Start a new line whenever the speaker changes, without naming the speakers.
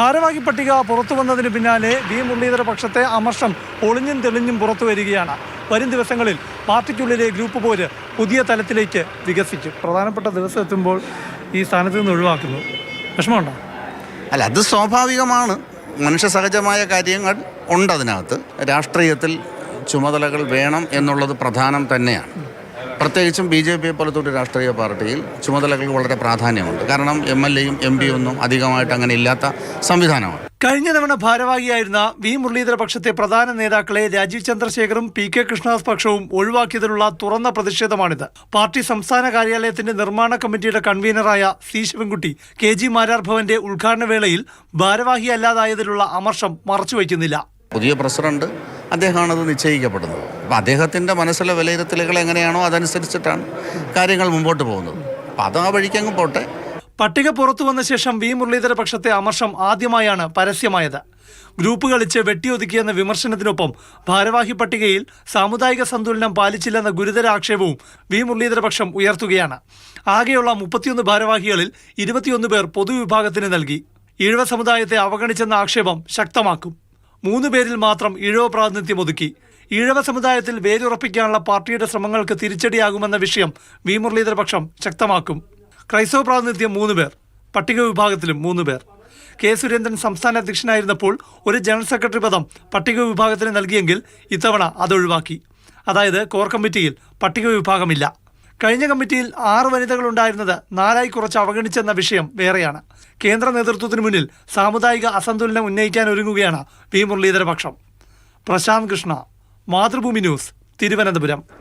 ഭാരവാഹി പട്ടിക പുറത്തു വന്നതിന് പിന്നാലെ വി. മുരളീധര പക്ഷത്തെ അമർഷം ഒളിഞ്ഞും തെളിഞ്ഞും പുറത്തു വരികയാണ്. വരും ദിവസങ്ങളിൽ പാർട്ടിക്കുള്ളിലെ ഗ്രൂപ്പ് പോര് പുതിയ തലത്തിലേക്ക് വികസിച്ചു പ്രധാനപ്പെട്ട ദിവസം എത്തുമ്പോൾ ഈ സ്ഥാനത്ത് നിന്ന് ഒഴിവാക്കുന്നു. വിഷമമുണ്ടോ?
അല്ല അത് സ്വാഭാവികമാണ്. മനുഷ്യ സഹജമായ കാര്യങ്ങൾ ഉണ്ട് അതിനകത്ത്. രാഷ്ട്രീയത്തിൽ ചുമതലകൾ വേണം എന്നുള്ളത് പ്രധാനം തന്നെയാണ്. പ്രത്യേകിച്ചും ബി ജെ പി പോലത്തെ ഒരു രാഷ്ട്രീയ പാർട്ടിയിൽ ചുമതലകൾക്ക് വളരെ പ്രാധാന്യമുണ്ട്. കാരണം എം എൽ എയും എം പിയും ഒന്നും അധികമായിട്ട് അങ്ങനെ ഇല്ലാത്ത സംവിധാനമാണ്.
കഴിഞ്ഞ തവണ ഭാരവാഹിയായിരുന്ന വി മുരളീധര പക്ഷത്തെ പ്രധാന നേതാക്കളെ രാജീവ് ചന്ദ്രശേഖറും പി കെ കൃഷ്ണദാസ് പക്ഷവും ഒഴിവാക്കിയതിലുള്ള തുറന്ന പ്രതിഷേധമാണിത്. പാർട്ടി സംസ്ഥാന കാര്യാലയത്തിന്റെ നിർമ്മാണ കമ്മിറ്റിയുടെ കൺവീനറായ C Sivankutty K G Marar ഭവന്റെ ഉദ്ഘാടന വേളയിൽ ഭാരവാഹിയല്ലാതായതിലുള്ള അമർഷം മറച്ചുവെക്കുന്നില്ല.
പുതിയ പ്രസിഡന്റ് അദ്ദേഹമാണ് അത് നിശ്ചയിക്കപ്പെടുന്നത്. അപ്പം അദ്ദേഹത്തിന്റെ മനസ്സിലെ വിലയിരുത്തലുകൾ എങ്ങനെയാണോ അതനുസരിച്ചിട്ടാണ് കാര്യങ്ങൾ മുമ്പോട്ട് പോകുന്നത്. അപ്പം അത് ആ വഴിക്കങ്ങ് പോട്ടെ.
പട്ടിക പുറത്തു വന്ന ശേഷം വി മുരളീധര പക്ഷത്തെ അമർഷം ആദ്യമായാണ് പരസ്യമായത്. ഗ്രൂപ്പ് കളിച്ച് വെട്ടിയൊതുക്കിയെന്ന വിമർശനത്തിനൊപ്പം ഭാരവാഹി പട്ടികയിൽ സാമുദായിക സന്തുലനം പാലിച്ചില്ലെന്ന ഗുരുതര ആക്ഷേപവും വി മുരളീധര പക്ഷം ഉയർത്തുകയാണ്. ആകെയുള്ള മുപ്പത്തിയൊന്ന് ഭാരവാഹികളിൽ ഇരുപത്തിയൊന്ന് പേർ പൊതുവിഭാഗത്തിന് നൽകി. ഈഴവ സമുദായത്തെ അവഗണിച്ചെന്ന ആക്ഷേപം ശക്തമാക്കും. മൂന്ന് പേരിൽ മാത്രം ഈഴവ പ്രാതിനിധ്യം ഒതുക്കി ഇഴവ സമുദായത്തിൽ വേരുറപ്പിക്കാനുള്ള പാർട്ടിയുടെ ശ്രമങ്ങൾക്ക് തിരിച്ചടിയാകുമെന്ന വിഷയം വി മുരളീധര പക്ഷം ശക്തമാക്കും. ക്രൈസ്തവ പ്രാതിനിധ്യം മൂന്ന് പേർ പട്ടിക വിഭാഗത്തിലും മൂന്ന് പേർ. കെ സുരേന്ദ്രൻ സംസ്ഥാന അധ്യക്ഷനായിരുന്നപ്പോൾ ഒരു ജനറൽ സെക്രട്ടറി പദം പട്ടിക വിഭാഗത്തിന് നൽകിയെങ്കിൽ ഇത്തവണ അതൊഴിവാക്കി അതായത് കോർ കമ്മിറ്റിയിൽ പട്ടിക വിഭാഗമില്ല. കഴിഞ്ഞ കമ്മിറ്റിയിൽ ആറ് വനിതകൾ ഉണ്ടായിരുന്നത് നാലായി കുറച്ച് അവഗണിച്ചെന്ന വിഷയം വേറെയാണ്. കേന്ദ്ര നേതൃത്വത്തിന് മുന്നിൽ സാമുദായിക അസന്തുലനം ഉന്നയിക്കാൻ ഒരുങ്ങുകയാണ് വി മുരളീധരപക്ഷം. പ്രശാന്ത് കൃഷ്ണ മാതൃഭൂമി ന്യൂസ് തിരുവനന്തപുരം.